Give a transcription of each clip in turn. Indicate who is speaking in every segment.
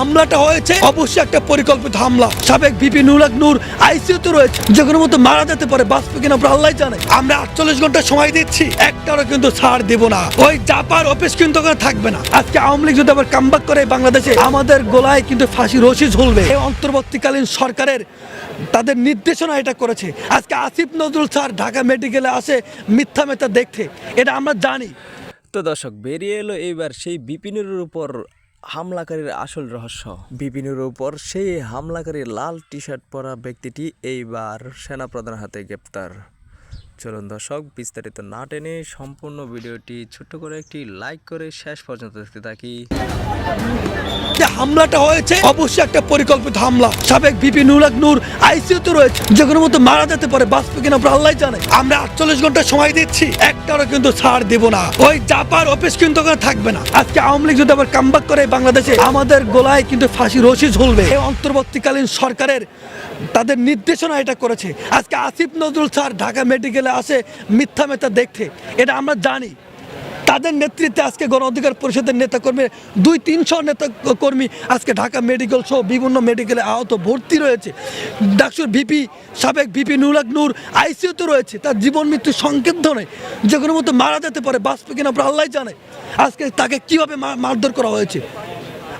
Speaker 1: হামলাটা হয়েছে। অবশ্যই একটা পরিকল্পিত হামলা। সাবেক বিপি নুরাক নূর আইসিইউতে রয়েছে। যে কোনো মতো মারা যেতে পারে, বাঁচবে কিনা আল্লাহ জানে। আমরা আটচল্লিশ ঘণ্টা সময় দিচ্ছি। একটারও কিন্তু ছাড় দেব না। ওই জাপার অফিস কিন্তু থাকবে না। আজকে আওয়ামী লীগ যদি আবার কামবাক করে বাংলাদেশে, আমাদের গোলায় কিন্তু ফাঁসি রশি ঝুলবে। এই অন্তর্বর্তীকালীন সরকারের তাদের নির্দেশনা এটা করেছে। আজকে আসিফ নজরুল স্যার ঢাকা মেডিকেলে আসে মিথ্যা মেথা দেখতে। এটা আমরা জানি।
Speaker 2: তো দর্শক, বেরিয়ে এলো এইবার সেই বিপিনের উপর হামলাকারীর আসল রহস্য। বিপিনের উপর সেই হামলাকারী লাল টি শার্ট পরা ব্যক্তিটি এইবার সেনাপ্রধান হাতে গ্রেপ্তার। চলুন দর্শক, বিস্তারিত না টেনে সম্পূর্ণ ভিডিওটি ছোট্ট করে একটি লাইক করে শেষ পর্যন্ত দেখতে থাকি।
Speaker 1: হামলাটা হয়েছে, অবশ্যই একটা পরিকল্পিত হামলা। সাবেক বিপি নুরাক নূর আইসিইউতে রয়েছে। যে কোনো মতো মারা যেতে পারে, বাঁচবে কিনা আল্লাহ জানে। আমরা আটচল্লিশ ঘণ্টা সময় দিচ্ছি, একটারও কিন্তু ছাড় দেব না। ওই জাপার অফিস কিন্তু থাকবে না। আজকে আওয়ামী লীগ যদি আবার কামবাক করে বাংলাদেশে, আমাদের গোলায় কিন্তু ফাঁসি রশি ঝুলবে। এই অন্তর্বর্তীকালীন সরকারের তাদের নির্দেশনা এটা করেছে। আজকে আসিফ নজরুল স্যার ঢাকা মেডিকেলে আসে মিথ্যা মেথা দেখতে, এটা আমরা জানি। তাদের নেতৃত্বে আজকে গণ অধিকার পরিষদের নেতাকর্মী দুই তিনশো নেতা কর্মী আজকে ঢাকা মেডিকেল সহ বিভিন্ন মেডিকেলে আহত, ভর্তি রয়েছে। ডাক্তার ভিপি, সাবেক ভিপি নুরাক নূর আইসিইউতে রয়েছে। তার জীবন মৃত্যু সংকেত ধরে যে কোনো মতো মারা যেতে পারে, বাঁচবে কিনা আমরা আল্লাহ জানে। আজকে তাকে কীভাবে মারধর করা হয়েছে?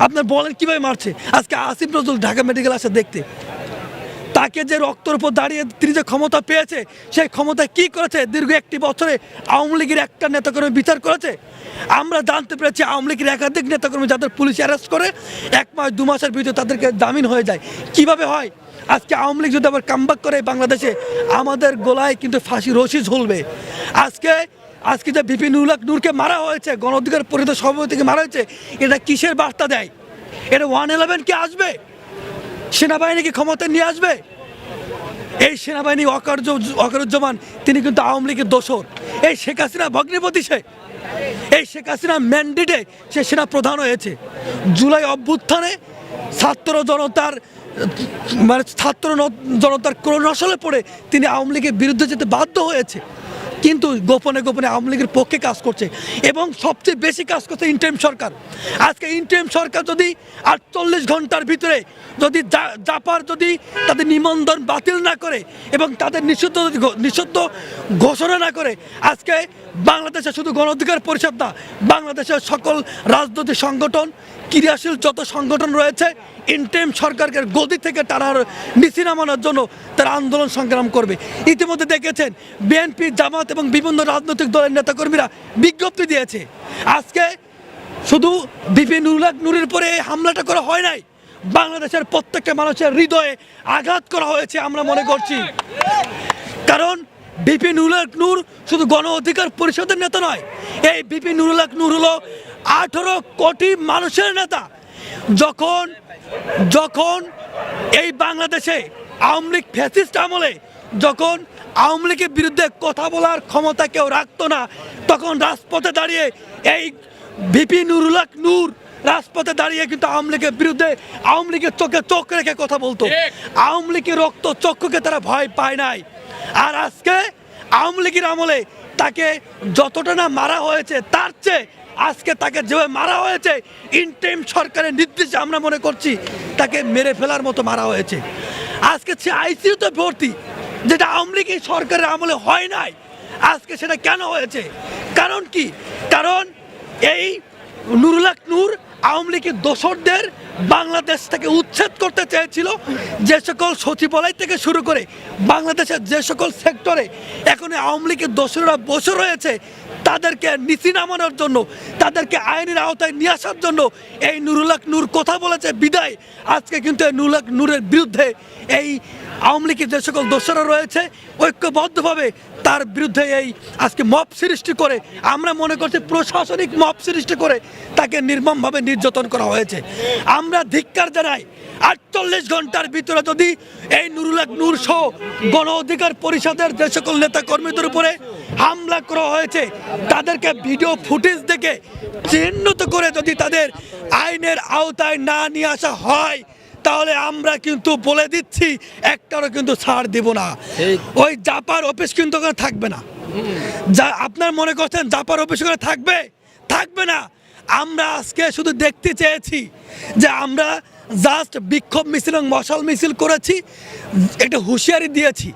Speaker 1: আপনার বলেন কীভাবে মারছে? আজকে আসিফ নজরুল ঢাকা মেডিকেল আসে দেখতে। তাকে যে রক্তের উপর দাঁড়িয়ে তিনি যে ক্ষমতা পেয়েছে, সেই ক্ষমতা কি করেছে? দীর্ঘ একটি বছরে আওয়ামী লীগের একটা নেতাকর্মী বিচার করেছে। আমরা জানতে পেরেছি আওয়ামী লীগের একাধিক নেতাকর্মী যাদের পুলিশ অ্যারেস্ট করে, এক মাস, দু মাসের ভিতরে তাদেরকে জামিন হয়ে যায়। কীভাবে হয়? আজকে আওয়ামী লীগ যদি আবার কামবাক করে বাংলাদেশে, আমাদের গোলায় কিন্তু ফাঁসি রশি ঝুলবে। আজকে আজকে যে বিপিন উল্লাখ নূরকে মারা হয়েছে, গণ অধিকার পরিষদের সভাপতিকে মারা হয়েছে, এটা কিসের বার্তা দেয়? এটা ওয়ান ইলেভেন কি আসবে? সেনাবাহিনীকে ক্ষমতায় নিয়ে আসবে? এই সেনাবাহিনী অকার্য অকারুজ্জামান তিনি কিন্তু আওয়ামী লীগের দোসর এই শেখ হাসিনা ভগ্নিপতি সে। এই শেখ হাসিনা ম্যান্ডেটে সে সেনা প্রধান হয়েছে। জুলাই অভ্যুত্থানে ছাত্র জনতার মানে ছাত্র জনতার ক্রোনসলে পড়ে তিনি আওয়ামী লীগের বিরুদ্ধে যেতে বাধ্য হয়েছে। কিন্তু গোপনে গোপনে আওয়ামী লীগের পক্ষে কাজ করছে। এবং সবচেয়ে বেশি কাজ করছে ইন্টারিম সরকার। আজকে ইন্টারিম সরকার যদি আটচল্লিশ ঘণ্টার ভিতরে যদি জাপার যদি তাদের নিবন্ধন বাতিল না করে এবং তাদের নিষিদ্ধ নিষিদ্ধ ঘোষণা না করে, আজকে বাংলাদেশে শুধু গণ অধিকার পরিষদ না, বাংলাদেশের সকল রাজনৈতিক সংগঠন ক্রিয়াশীল যত সংগঠন রয়েছে ইন্টারিম সরকারকে গদি থেকে টানার নিচে নামানোর জন্য তারা আন্দোলন সংগ্রাম করবে। ইতিমধ্যে দেখেছেন, বিএনপি, জামাত এবং বিভিন্ন রাজনৈতিক দলের নেতাকর্মীরা বিজ্ঞপ্তি দিয়েছে। আজকে শুধু বিপিন নুরুল্লাহ নুরের পরে হামলাটা করা হয় নাই, বাংলাদেশের প্রত্যেকটা মানুষের হৃদয়ে আঘাত করা হয়েছে আমরা মনে করছি। কারণ বিপিন উল্লাহ নূর শুধু গণ অধিকার পরিষদের নেতা নয়। এই বিপিন উল্লাহ নূর হলো আঠেরো কোটি মানুষের নেতা। যখন যখন এই বাংলাদেশে আওয়ামী লীগ ফ্যাসিস্ট আমলে যখন আওয়ামী লীগের বিরুদ্ধে কথা বলার ক্ষমতা কেউ রাখতো না তখন রাজপথে দাঁড়িয়ে এই বিপি নুরুল্লাহ নূর রাজপথে দাঁড়িয়ে কিন্তু আওয়ামী লীগের বিরুদ্ধে আওয়ামী লীগের চোখে চোখ রেখে কথা বলতো। আওয়ামী লীগের রক্ত চক্ষুকে তারা ভয় পায় নাই। আর আজকে আওয়ামী লীগের আমলে তাকে যতটা না মারা হয়েছে, তার চেয়ে আজকে তাকে যেভাবে মারা হয়েছে ইনটেম সরকারের নির্দেশে আমরা মনে করছি তাকে মেরে ফেলার মতো মারা হয়েছে। আজকে সে আইসিইউতে ভর্তি, যেটা আওয়ামী লীগ এই সরকারের আমলে হয় নাই, আজকে সেটা কেন হয়েছে? কারণ কি? কারণ এই নুরুল্লাহ নূর আওয়ামী লীগের দোসরদের বাংলাদেশ থেকে উচ্ছেদ করতে চেয়েছিল যে সকল সচিবালয় থেকে শুরু করে বাংলাদেশের যে সকল সেক্টরে এখন আওয়ামী লীগের দোসররা বসে রয়েছে তাদেরকে নিচি নামানোর জন্য, তাদেরকে আইনের আওতায় নিয়ে আসার জন্য এই নুরুল্লাহ নূর কথা বলেছে, বিদায়। আজকে কিন্তু এই নুরুল্লাহ নূরের বিরুদ্ধে এই আওয়ামী লীগের যে সকল দোষরা রয়েছে, ঐক্যবদ্ধভাবে তার বিরুদ্ধে এই আজকে মপ সৃষ্টি করে, আমরা মনে করছি প্রশাসনিক মপ সৃষ্টি করে তাকে নির্মমভাবে নির্যাতন করা হয়েছে। আমরা ধিক্কার জানাই, আটচল্লিশ ঘণ্টার ভিতরে যদি এই নুরুল্লাহ নূর সহ গণ অধিকার পরিষদের যে সকল নেতা কর্মীদের উপরে হামলা করা হয়েছে তাদেরকে ভিডিও ফুটেজ দেখে চিহ্নিত করে যদি তাদের আইনের আওতায় না নিয়ে আসা হয় তাহলে আমরা কিন্তু বলে দিচ্ছি একটারও কিন্তু ছাড় দিব না। ওই জাপার অফিস কিন্তু ওখানে থাকবে না। যা আপনার মনে করছেন জাপার অফিস ওখানে থাকবে? থাকবে না। আমরা আজকে শুধু দেখতে চেয়েছি যে আমরা জাস্ট বিক্ষোভ মিছিল এবং মশাল মিছিল করেছি, একটা হুঁশিয়ারি দিয়েছি।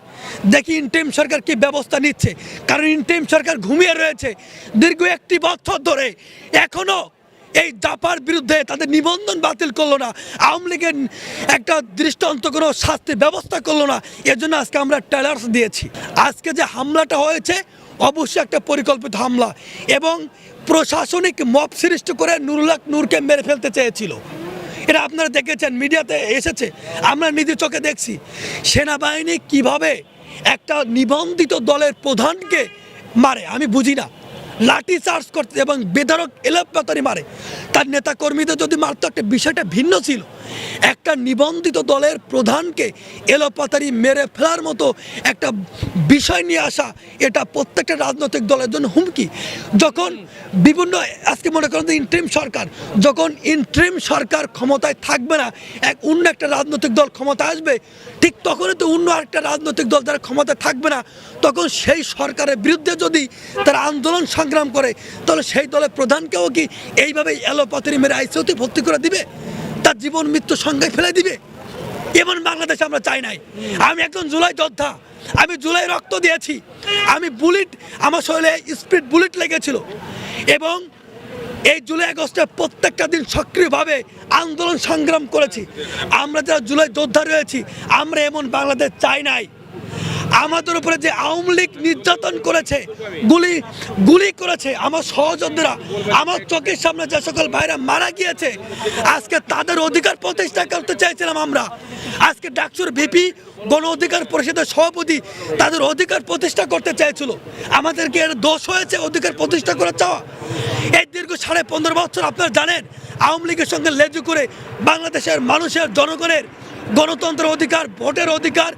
Speaker 1: দেখি ইনটেম সরকার কি ব্যবস্থা নিচ্ছে। কারণ ইনটেম সরকার ঘুমিয়ে রয়েছে দীর্ঘ একটি বছর ধরে। এখনও এই জাপার বিরুদ্ধে তাদের নিবন্ধন বাতিল করল না। আওয়ামী লীগের একটা দৃষ্টান্ত, কোনো শাস্তির ব্যবস্থা করল না। এজন্য আজকে আমরা ট্রেলার্স দিয়েছি। আজকে যে হামলাটা হয়েছে, অবশ্যই একটা পরিকল্পিত হামলা। এবং প্রশাসনিক মপ সৃষ্টি করে নুরুল্লাহ নূরকে মেরে ফেলতে চেয়েছিল। এটা আপনারা দেখেছেন, মিডিয়াতে এসেছে, আমরা নিজের চোখে দেখছি। সেনাবাহিনী কীভাবে একটা নিবন্ধিত দলের প্রধানকে মারে, আমি বুঝি না। লাঠি চার্জ করতে এবং বেধরক এলোপাতারি মারে। তার নেতা কর্মীদের যদি মারতো, একটা বিষয়টা ভিন্ন ছিল। একটা নিবন্ধিত দলের প্রধানকে এলোপাতারি মেরে ফেলার মতো একটা বিষয় নিয়ে আসা, এটা প্রত্যেকটা রাজনৈতিক দলের জন্য হুমকি। যখন বিভিন্ন, আজকে মনে করেন ইন্ট্রিম সরকার, যখন ইন্ট্রিম সরকার ক্ষমতায় থাকবে না, এক অন্য একটা রাজনৈতিক দল ক্ষমতা আসবে, ঠিক তখনই তো অন্য একটা রাজনৈতিক দল যারা ক্ষমতায় থাকবে না, তখন সেই সরকারের বিরুদ্ধে যদি তারা আন্দোলন সংগ্রাম করে, তাহলে সেই দলের প্রধানকেও কি এইভাবে এলোপাতারি মেরে আইসিওতে ভর্তি করে দিবে? তার জীবন মৃত্যু সংজ্ঞায় ফেলে দিবে? এমন বাংলাদেশ আমরা চাই নাই। আমি একজন জুলাই যোদ্ধা। আমি জুলাই রক্ত দিয়েছি। আমি বুলেট, আমার শরীরে স্পিড বুলেট লেগেছিল। এবং এই জুলাই আগস্টে প্রত্যেকটা দিন সক্রিয়ভাবে আন্দোলন সংগ্রাম করেছি। আমরা যারা জুলাই যোদ্ধা রয়েছি, আমরা এমন বাংলাদেশ চাই নাই। আমাদের উপরে যে আওয়ামী লীগ নির্যাতন করেছে, গুলি গুলি করেছে, আমার সহযোদ্ধারা, আমার চোখের সামনে যে সকল ভাইরা মারা গিয়েছে, আজকে তাদের অধিকার প্রতিষ্ঠা করতে চাইছিলাম আমরা। আজকে ডাকসুর ভিপি, গণ অধিকার পরিষদের সভাপতি তাদের অধিকার প্রতিষ্ঠা করতে চাইছিল। আমাদেরকে এর দোষ হয়েছে অধিকার প্রতিষ্ঠা করে চাওয়া। এই দীর্ঘ সাড়ে পনেরো বছর আপনারা জানেন, আওয়ামী লীগের সঙ্গে লেজু করে বাংলাদেশের মানুষের, জনগণের গণতন্ত্রের অধিকার, ভোটের অধিকার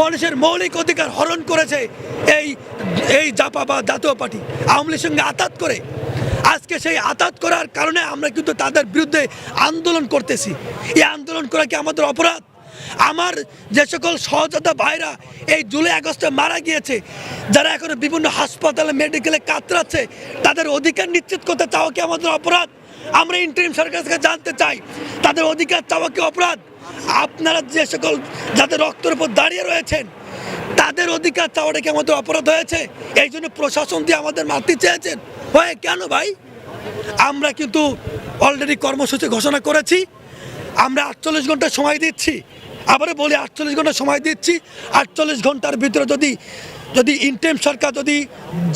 Speaker 1: মানুষের মৌলিক অধিকার হরণ করেছে এই এই জাপা বা জাতীয় পার্টি। আওয়ামী লীগের সঙ্গে আতাত করে। আজকে সেই আতাত করার কারণে আমরা কিন্তু তাদের বিরুদ্ধে আন্দোলন করতেছি। এই আন্দোলন করা কি আমাদের অপরাধ? আমার যে সকল সহযোদ্ধা ভাইরা এই জুলাই আগস্টে মারা গিয়েছে, যারা এখন বিভিন্ন হাসপাতালে, মেডিকেলে কাতরাচ্ছে, তাদের অধিকার নিশ্চিত করতে চাওয়া কি আমাদের অপরাধ? আমরা ইন্টারিম সরকার থেকে জানতে চাই, তাদের অধিকার চাওয়া কি অপরাধ? আপনারা যে সকল যাদের রক্তের উপর দাঁড়িয়ে রয়েছেন, তাদের অধিকার চাওয়াটা কি আমাদের অপরাধ হয়েছে? এই জন্য প্রশাসন দিয়ে আমাদের মারতে চেয়েছেন। হয় কেন ভাই? আমরা কিন্তু অলরেডি কর্মসূচি ঘোষণা করেছি। আমরা আটচল্লিশ ঘণ্টা সময় দিচ্ছি। আবারও বলি, আটচল্লিশ ঘণ্টা সময় দিচ্ছি। আটচল্লিশ ঘণ্টার ভিতরে যদি যদি ইনটেম সরকার যদি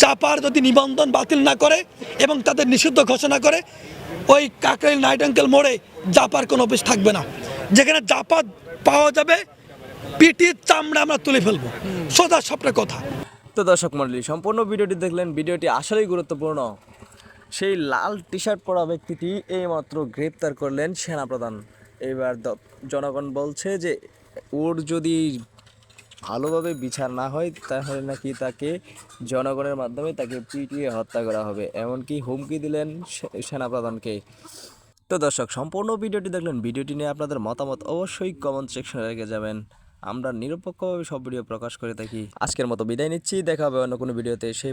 Speaker 1: জাপার যদি নিবন্ধন বাতিল না করে এবং তাদের নিষিদ্ধ ঘোষণা করে ওই কাকরাইল নাইট আঙ্কেল মোড়ে জাপার কোনো অফিস থাকবে না। যেখানে জাপা পাওয়া যাবে পিটির চামড়া আমরা তুলে ফেলব। সোজা সবটা কথা।
Speaker 2: তো দর্শক মণ্ডলী, সম্পূর্ণ ভিডিওটি দেখলেন, ভিডিওটি আসলেই গুরুত্বপূর্ণ। সেই লাল টি শার্ট পরা ব্যক্তিটি এইমাত্র গ্রেপ্তার করলেন সেনাপ্রধান। এবার জনগণ বলছে যে, ওর যদি ভালোভাবে বিচার না হয়, তাহলে নাকি তাকে জনগণের মাধ্যমে তাকে পিটিয়ে হত্যা করা হবে। এমনকি হুমকি দিলেন সেনাপ্রধানকে। তো দর্শক, সম্পূর্ণ ভিডিওটি দেখলেন, ভিডিওটি নিয়ে আপনাদের মতামত অবশ্যই কমেন্ট সেকশনে রেখে যাবেন। আমরা নিরপেক্ষভাবে সব ভিডিও প্রকাশ করে থাকি। আজকের মতো বিদায় নিচ্ছি, দেখা হবে অন্য কোনো ভিডিওতে সেই